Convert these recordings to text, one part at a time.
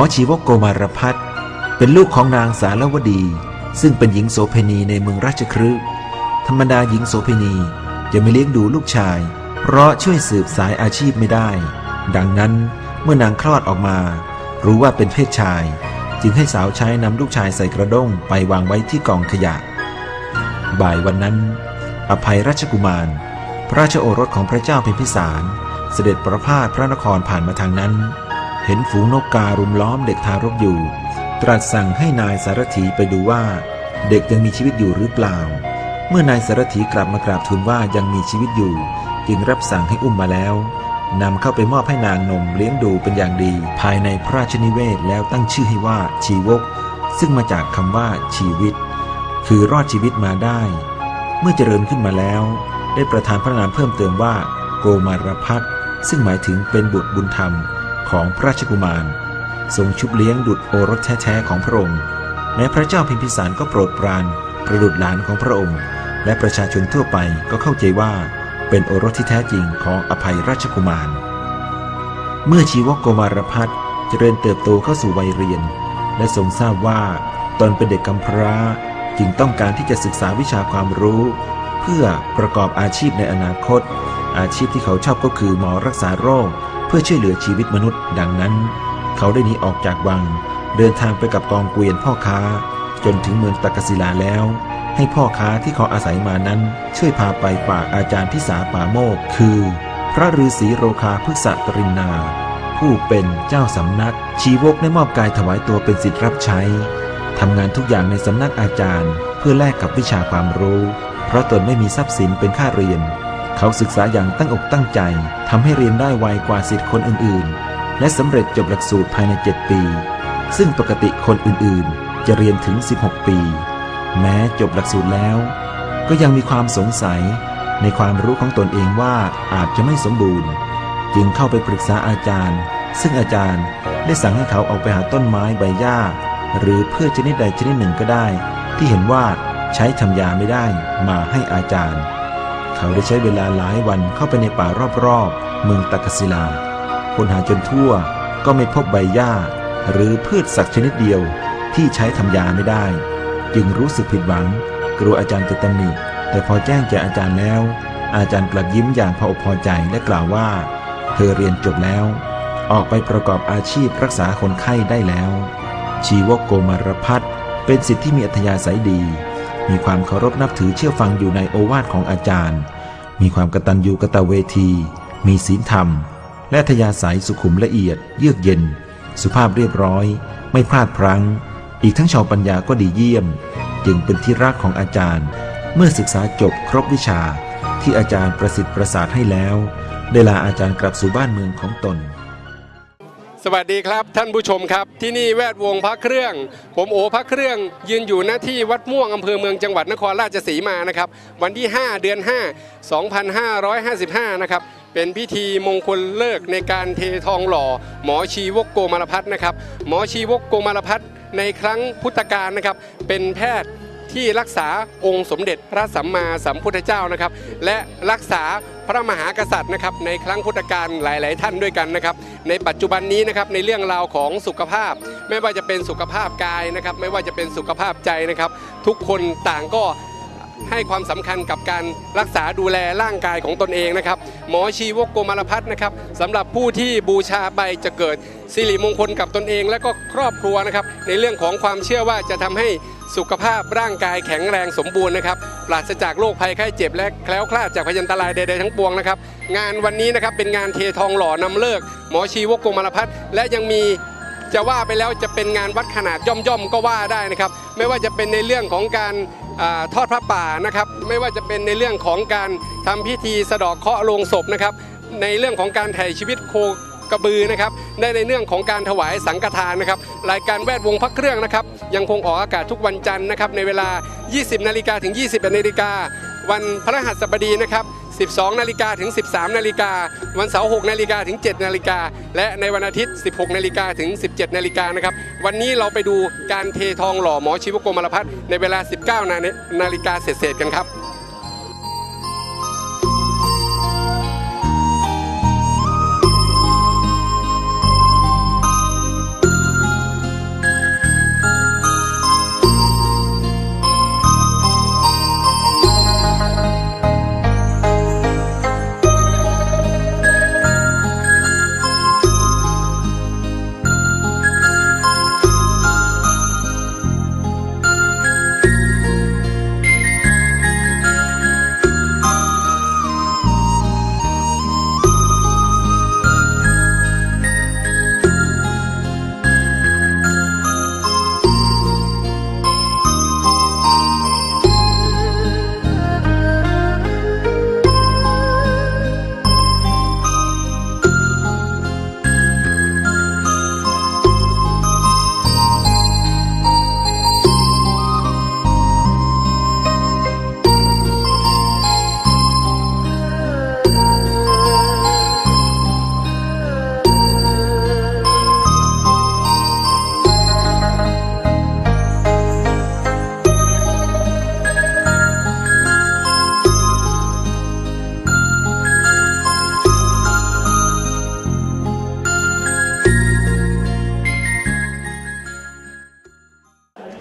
หมอชีวกโกมารพัฒน์เป็นลูกของนางสารวดี ซึ่งเป็นหญิงโสเภณีในเมืองราชคฤห์ธรรมดาหญิงโสเภณีจะไม่เลี้ยงดูลูกชาย เพราะช่วยสืบสายอาชีพไม่ได้ ดังนั้นเมื่อนางคลอดออกมา รู้ว่าเป็นเพศชาย จึงให้สาวใช้นำลูกชายใส่กระด้งไปวางไว้ที่กองขยะ บ่ายวันนั้น อภัยราชกุมาร พระราชโอรสของพระเจ้าพิมพิสาร เสด็จประพาสพระนครผ่านมาทางนั้น ห็นฝูงนกการุมล้อมเด็กทารกอยู่ ตรัสสั่งให้นายสารถีไปดูว่า เด็กยังมีชีวิตอยู่หรือเปล่า เมื่อนายสารถีกลับมากราบทูลว่ายังมีชีวิตอยู่ จึงรับสั่งให้อุ้มมาแล้วนำเข้าไปมอบให้นางนมเลี้ยงดูเป็นอย่างดี ภายในพระราชนิเวศแล้วตั้งชื่อให้ว่าชีวก ซึ่งมาจากคำว่าชีวิต คือรอดชีวิตมาได้ เมื่อเจริญขึ้นมาแล้ว ได้ประทานพระนามเพิ่มเติมว่า โกมารพัฒซึ่งหมายถึงเป็นบุตรบุญธรรม ของพระราชกุมาร ทรงชุบเลี้ยงดุจโอรสแท้ๆของพระองค์แม้พระเจ้าพิมพิสารก็โปรดปรานประดุจหลานของพระองค์ และประชาชนทั่วไปก็เข้าใจว่าเป็นโอรสที่แท้จริงของอภัยราชกุมาร เมื่อชีวกโกมารพัฒน์เจริญเติบโตเข้าสู่วัยเรียน และทรงทราบว่าตนเป็นเด็กกำพร้าจึงต้องการที่จะศึกษาวิชาความรู้ เพื่อประกอบอาชีพในอนาคต อาชีพที่เขาชอบก็คือหมอรักษาโรค เพื่อช่วยเหลือชีวิตมนุษย์ ดังนั้น เขาได้หนีออกจากวัง เดินทางไปกับกองเกวียนพ่อค้า จนถึงเมืองตากศิลาแล้ว ให้พ่อค้าที่เขาอาศัยมานั้น ช่วยพาไปฝากอาจารย์พิสาป่าโมก คือ พระฤาษีโรคาพฤกษตรินนา ผู้เป็นเจ้าสำนัก ชีวกได้มอบกายถวายตัวเป็นสิทธิรับใช้ทำงานทุกอย่างในสำนักอาจารย์ เพื่อแลกกับวิชาความรู้ เพราะตนไม่มีทรัพย์สินเป็นค่าเรียน เขาศึกษาอย่างตั้งอกตั้งใจทำให้เรียนได้ไวกว่าสิทธิคนอื่นๆ และสำเร็จจบหลักสูตรภายใน 7 ปี ซึ่งปกติคนอื่นๆ จะเรียนถึง 16 ปี แม้จบหลักสูตรแล้ว ก็ยังมีความสงสัยในความรู้ของตนเองว่าอาจจะไม่สมบูรณ์ จึงเข้าไปปรึกษาอาจารย์ ซึ่งอาจารย์ได้สั่งให้เขาออกไปหาต้นไม้ใบหญ้า หรือพืชชนิดใดชนิดหนึ่งก็ได้ ที่เห็นว่าใช้ทำยาไม่ได้มาให้อาจารย์ เขาได้ใช้เวลาหลายวันเข้าไปในป่ารอบๆ เมืองตากศิลาค้นหาจนทั่วก็ไม่พบใบหญ้า หรือพืชสักชนิดเดียวที่ใช้ทำยาไม่ได้ จึงรู้สึกผิดหวัง กลัวอาจารย์จะตำหนิ แต่พอแจ้งแก่อาจารย์แล้ว อาจารย์กลับยิ้มอย่างพออกพอใจและกล่าวว่า เธอเรียนจบแล้ว ออกไปประกอบอาชีพรักษาคนไข้ได้แล้ว ชีวโกมารพัฒน์เป็นสิทธิ์ที่มีอัธยาศัยดี มีความเคารพนับถือเชื่อฟังอยู่ในโอวาทของอาจารย์ มีความกตัญญูกตเวที มีศีลธรรม และอัธยาศัยสุขุมละเอียด เยือกเย็น สุภาพเรียบร้อย ไม่พลาดพลั้ง อีกทั้งชาวปัญญาก็ดีเยี่ยม จึงเป็นที่รักของอาจารย์ เมื่อศึกษาจบครบวิชา ที่อาจารย์ประสิทธิ์ประสาทให้แล้ว ได้ลาอาจารย์กลับสู่บ้านเมืองของตน สวัสดีครับท่านผู้ชมครับ ที่นี่แวดวงพระเครื่อง ผมโอพระเครื่องยืนอยู่หน้าที่วัดม่วงอำเภอเมืองจังหวัดนครราชสีมานะครับ วันที่ 5 เดือน 5 2555 นะครับ เป็นพิธีมงคลเลิกในการเททองหล่อ หมอชีวกโกมารพัฒน์นะครับ หมอชีวกโกมารพัฒน์ในครั้งพุทธกาลนะครับ เป็นแพทย์ที่รักษาองค์สมเด็จพระสัมมาสัมพุทธเจ้านะครับ และรักษา พระมหากษัตริย์นะครับในครั้งพุทธกาลหลาย ๆ ท่านด้วยกันนะครับในปัจจุบันนี้นะครับในเรื่องราวของสุขภาพ ไม่ว่าจะเป็นสุขภาพกายนะครับไม่ว่าจะเป็นสุขภาพใจนะครับ ทุกคนต่างก็ให้ความสำคัญกับการรักษาดูแลร่างกายของตนเองนะครับ หมอชีวกโกมารพัฒน์นะครับสำหรับผู้ที่บูชาไปจะเกิดสิริมงคลกับตนเอง และก็ครอบครัวนะครับในเรื่องของความเชื่อว่าจะทำให้ สุขภาพร่างกายแข็งแรงสมบูรณ์นะครับปราศจากโรคภัยไข้เจ็บและแคล้วคลาดจากพยันตรายใดๆทั้งปวงนะครับ งานวันนี้นะครับเป็นงานเททองหล่อนำเลิก หมอชีวกโกมารพัฒน์และยังมีจะว่าไปแล้วจะเป็นงานวัดขนาดย่อมๆก็ว่าได้นะครับ ไม่ว่าจะเป็นในเรื่องของการอาทอดพระป่านะครับ ไม่ว่าจะเป็นในเรื่องของการทำพิธีสะเดอกเคราะห์ลงศพนะครับ ในเรื่องของการไถ่ชีวิตโค กระบือนะครับได้ในเรื่องของการถวายสังฆทานนะครับรายการแวดวงพระเครื่องนะครับยังคงออกอากาศทุกวันจันทร์นะครับในเวลา 20นาฬิกาถึง 21นาฬิกาวันพฤหัสบดีนะครับ 12 นาฬิกาถึง 13 นาฬิกา วันเสาร์ 6 นาฬิกาถึง 7 นาฬิกา และในวันอาทิตย์ 16 นาฬิกาถึง 17 นาฬิกานะครับ วันนี้เราไปดูการเททองหล่อหมอชีวโกมารพัฒน์ในเวลา 19 นาฬิกาเศษๆกันครับ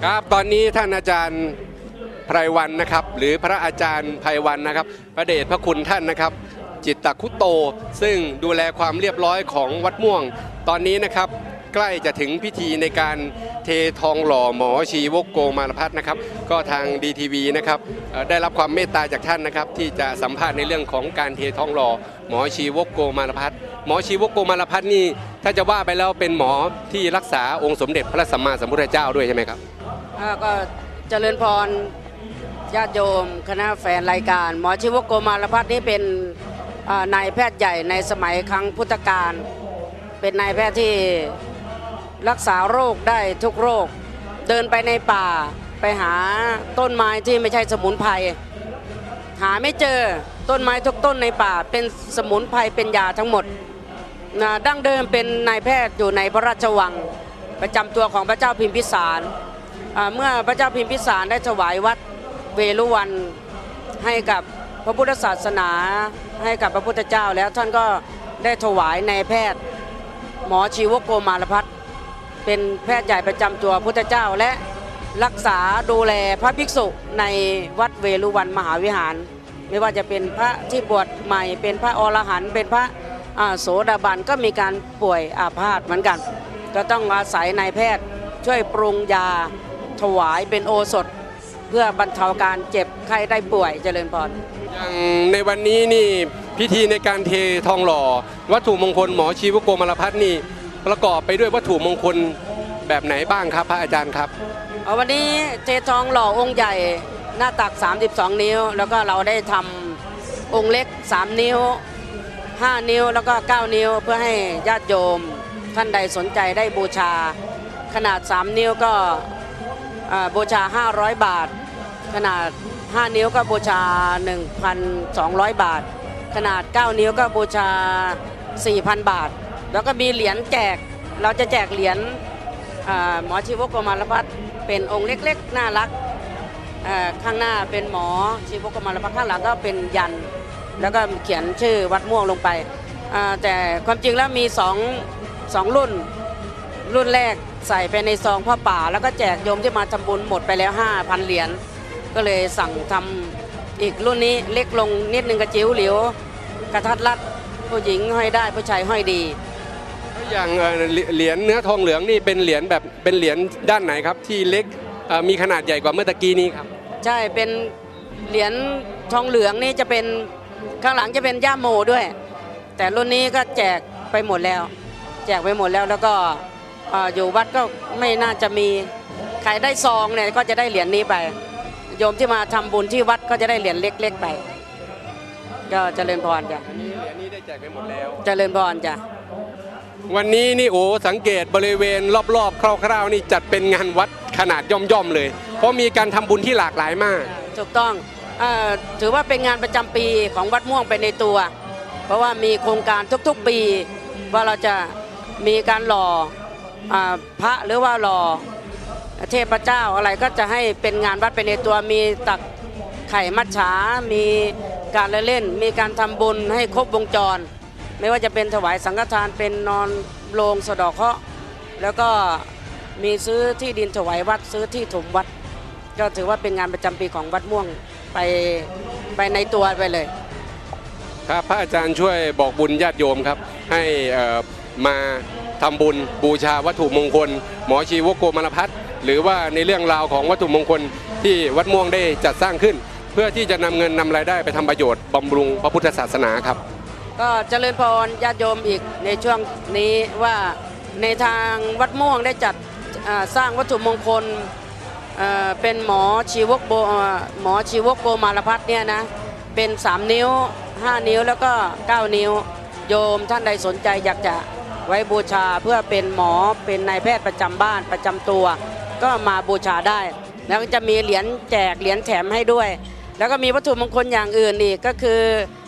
ครับตอนนี้ท่านอาจารย์ไพรวันนะครับ หรือพระอาจารย์ไพรวันนะครับ พระเดชพระคุณท่านนะครับ จิตตคุโต ซึ่งดูแลความเรียบร้อยของวัดม่วง ตอนนี้นะครับ ใกล้จะถึงพิธีในการเททองหล่อหมอชีวกโกมารพัฒนะครับ ก็ทางดีทีวีนะครับได้รับความเมตตาจากท่านนะครับ ที่จะสัมภาษณ์ในเรื่องของการเททองหล่อหมอชีวกโกมารพัฒน์ หมอชีวกโกมารพัฒน์นี่ถ้าจะว่าไปแล้วเป็นหมอที่รักษาองค์สมเด็จพระสัมมาสัมพุทธเจ้าด้วยใช่ไหมครับก็เจริญพรญาติโยม คณะแฟนรายการ หมอชีวกโกมารพัฒน์นี่เป็นนายแพทย์ใหญ่ในสมัยครั้งพุทธกาลเป็นนายแพทย์ที่รักษาโรคได้ทุกโรค เดินไปในป่าไปหาต้นไม้ที่ไม่ใช่สมุนไพรหาไม่เจอต้นไม้ทุกต้นในป่าเป็นสมุนไพรเป็นยาทั้งหมด ดั้งเดิมเป็นนายแพทย์อยู่ในพระราชวัง ประจำตัวของพระเจ้าพิมพิสารเมื่อพระเจ้าพิมพิสารได้ถวายวัดเวลุวันให้กับพระพุทธศาสนาให้กับพระพุทธเจ้า แล้วท่านก็ได้ถวายนายแพทย์ หมอชีวโกมารพัฒน์เป็นแพทย์ใหญ่ประจำตัวพุทธเจ้าและรักษาดูแลพระภิกษุในวัดเวลุวันมหาวิหาร ไม่ว่าจะเป็นพระที่บวชใหม่เป็นพระอรหันต์เป็นพระ โสดาบันก็มีการป่วยอาพาธเหมือนกัน ก็ต้องอาศัยนายแพทย์ช่วยปรุงยาถวายเป็นโอสถ เพื่อบรรเทาการเจ็บไข้ได้ป่วยเจริญพรอย่างในวันนี้นี่พิธีในการเททองหล่อ วัตถุมงคลหมอชีวโกมารพัฒน์นี่ประกอบไปด้วยวัตถุมงคลแบบไหนบ้างครับพระอาจารย์ครับเอาวันนี้เททองหล่อองค์ใหญ่หน้าตัก 32 นิ้ว แล้วก็เราได้ทำองค์เล็ก 3 นิ้ว 5 นิ้วแล้วก็ 9 นิ้วเพื่อให้ญาติโยมท่านใดสนใจได้บูชา ขนาด 3 นิ้วก็อ่าบูชา 500 บาท ขนาด 5 นิ้วก็บูชา 1,200 บาท ขนาด 9 นิ้วก็บูชา 4,000 บาท แล้วก็มีเหรียญแจกเราจะแจกเหรียญหมอชีวกกมารพัฒน์เป็นองค์เล็กๆ น่ารักข้างหน้าเป็นหมอชีวกกมารพัฒน์ข้างหลังก็เป็นยัน แล้วก็เขียนชื่อวัดม่วงลงไปอ่าแต่ความจริงแล้วมีสองสองรุ่น รุ่นแรกใส่ไปในซองผ้าป่า แล้วก็แจกโยมที่มาทำบุญหมดไปแล้ว 5,000 เหรียญก็เลยสั่งทำอีกรุ่นนี้เล็กลงนิดนึงกระจิ๋วหลิวกระทัดรัดผู้หญิงห้อยได้ผู้ชายห้อยดีอย่างเอ่อเหรีเหรียญเนื้อทองเหลืองนี่เป็นเหรียญแบบเป็นเหรียญด้านไหนครับ ที่เล็กเอ่อมีขนาดใหญ่กว่าเมื่อตะกี้นี้ครับ ใช่เป็นเหรียญทองเหลืองนี่จะเป็น ข้างหลังจะเป็นย่าโมด้วย แต่รุ่นนี้ก็แจกไปหมดแล้ว แจกไปหมดแล้วแล้วก็เอ่ออยู่วัดก็ไม่น่าจะมีใครได้ซองเนี่ยก็จะได้เหรียญนี้ไป โยมที่มาทำบุญที่วัดก็จะได้เหรียญเล็ก ๆ ไป ก็เจริญพรจ้ะอันนี้เหรียญนี้ได้แจกไปหมดแล้ว เจริญพรจ้ะวันนี้นี่โอ้สังเกตบริเวณรอบๆ คร่าว ๆ นี่จัดเป็นงานวัดขนาดย่อมๆเลย เพราะมีการทำบุญที่หลากหลายมาก ถูกต้องเออ ถือว่าเป็นงานประจำปีของวัดม่วงไปในตัว เพราะว่ามีโครงการทุกๆปี ว่าเราจะมีการหล่ออพระหรือว่าหล่อเทพเจ้าอะไรก็จะให้เป็นงานวัดไปในตัวมีตักไข่มัดฉา มีการเล่น มีการทำบุญให้ครบวงจร ไม่ว่าจะเป็นถวายสังฆทานเป็นนอนโรงสะดอกเคราะห์แล้วก็มีซื้อที่ดินถวายวัดซื้อที่ถมวัด ก็ถือว่าเป็นงานประจำปีของวัดม่วง ไปไปในตัวไปเลย ครับพระอาจารย์ช่วยบอกบุญญาติโยมครับ ให้เอ่อมาทำบุญบูชาวัตถุมงคล หมอชีวโกมารพัฒน์หรือว่าในเรื่องราวของวัตถุมงคลที่วัดม่วงได้จัดสร้างขึ้น เพื่อที่จะนำเงินนำรายได้ไปทำประโยชน์บำรุงพระพุทธศาสนาครับ ก็เจริญพรญาติโยมอีกในช่วงนี้ว่าในทางวัดม่วงได้จัดอ่าสร้างวัตถุมงคล เป็นหมอชีวกโบหมอชีวกโกมารพัฒน์เนี่ยนะเป็น 3 นิ้ว 5 นิ้วแล้วก็ 9 นิ้ว โยมท่านใดสนใจอยากจะไว้บูชาเพื่อเป็นหมอเป็นนายแพทย์ประจำบ้านประจำตัว ก็มาบูชาได้ แล้วก็จะมีเหรียญแจกเหรียญแถมให้ด้วย แล้วก็มีวัตถุมงคลอย่างอื่นอีกก็คือ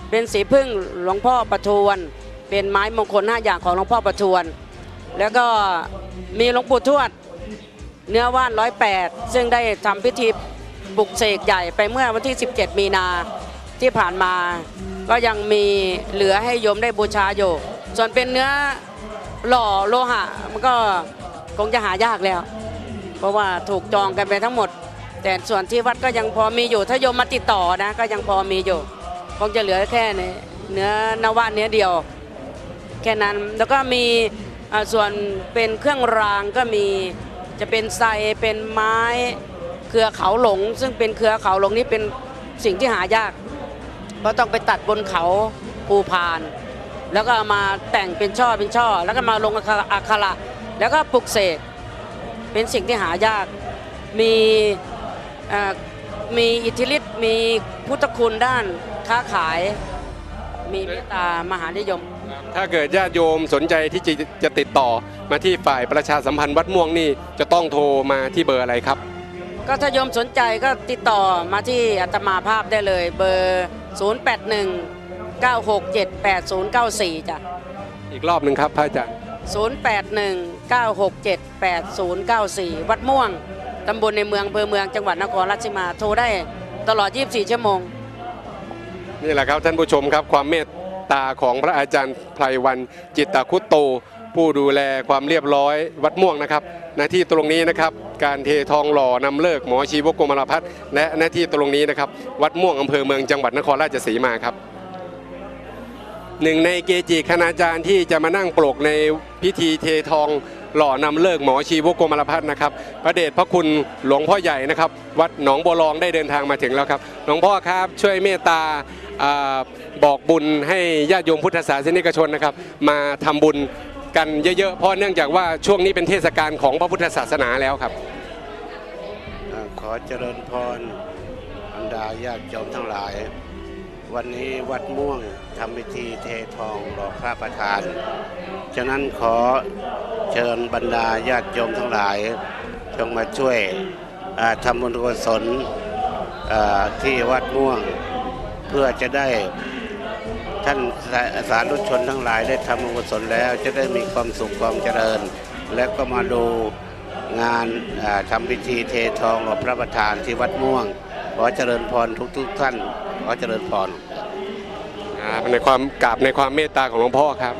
เป็นสีพึ่งหลวงพ่อประทวน เป็นไม้มงคลห้าอย่างของหลวงพ่อประทวน แล้วก็มีหลวงปู่ทวด เนื้อว่านร้อยแปดซึ่งได้ทำพิธีปลุกเสกใหญ่ไปเมื่อวันที่ 17 มีนาที่ผ่านมา ก็ยังมีเหลือให้โยมได้บูชาอยู่ ส่วนเป็นเนื้อหล่อโลหะมันก็คงจะหายากแล้ว เพราะว่าถูกจองกันไปทั้งหมด แต่ส่วนที่วัดก็ยังพอมีอยู่ ถ้าโยมมาติดต่อนะก็ยังพอมีอยู่ คงจะเหลือแค่เนื้อเนื้อนวะเนื้อเดียว แค่นั้นแล้วก็มีส่วนเป็นเครื่องรางก็มี จะเป็นไซเป็นไม้เครือเขาหลง ซึ่งเป็นเครือเขาหลงนี่เป็นสิ่งที่หายาก เพราะต้องไปตัดบนเขาภูพาน แล้วก็เอามาแต่งเป็นช่อเป็นช่อ แล้วก็มาลงอักขระแล้วก็ปลุกเสกเป็นสิ่งที่หายาก มีมีอิทธิฤทธิ์มีพุทธคุณด้านค้าขาย มีเมตตามหานิยม ถ้าเกิดญาติโยมสนใจที่จะจะติดต่อมาที่ฝ่ายประชาสัมพันธ์วัดม่วงนี่จะต้องโทรมาที่เบอร์อะไรครับ ก็ถ้าโยมสนใจก็ติดต่อมาที่อัตมาภาพได้เลย เบอร์ 081 967 8094จ้ะอีกรอบหนึ่งครับพระอาจารย์081 967 8094 วัดม่วง ตำบลในเมืองอำเภอเมืองจังหวัดนครราชสีมา โทรได้ตลอด 24 ชั่วโมง นี่แหละครับท่านผู้ชมครับความเมต ตาของพระอาจารย์ไพรวันจิตตคุตโต ผู้ดูแลความเรียบร้อยวัดม่วงนะครับ หน้าที่ตรงนี้นะครับ การเททองหล่อนำเลิกหมอชีวกกมลพัฒน์และหน้าที่ตรงนี้นะครับ วัดม่วงอำเภอเมืองจังหวัดนครราชสีมาครับหนึ่งในเกจิคณาจารย์ที่จะมานั่งปลกในพิธีเททองหล่อนำเลิกหมอชีวกโกมลพัฒน์นะครับพระเดชพระคุณหลวงพ่อใหญ่นะครับ วัดหนองบัวรองได้เดินทางมาถึงแล้วครับหลวงพ่อครับช่วยเมตตาอ่า บอกบุญให้ญาติโยมพุทธศาสนิกชนนะครับ มาทำบุญกันเยอะๆ เพราะเนื่องจากว่าช่วงนี้เป็นเทศกาลของพระพุทธศาสนาแล้วครับ ขอเจริญพรบรรดาญาติโยมทั้งหลาย วันนี้วัดม่วงทำพิธีเททองหล่อพระประธาน ฉะนั้นขอเชิญบรรดาญาติโยมทั้งหลาย จงมาช่วยทำบุญกุศลที่วัดม่วง เพื่อจะได้ท่านสาธุชนทั้งหลายได้ทำบุญกุศลแล้ว จะได้มีความสุขความเจริญ และก็มาดูงานทำพิธีเททองหล่อพระประธานที่วัดม่วง ขอเจริญพรทุกๆท่าน ขอเจริญพรในความกราบในความเมตตาของหลวงพ่อครับ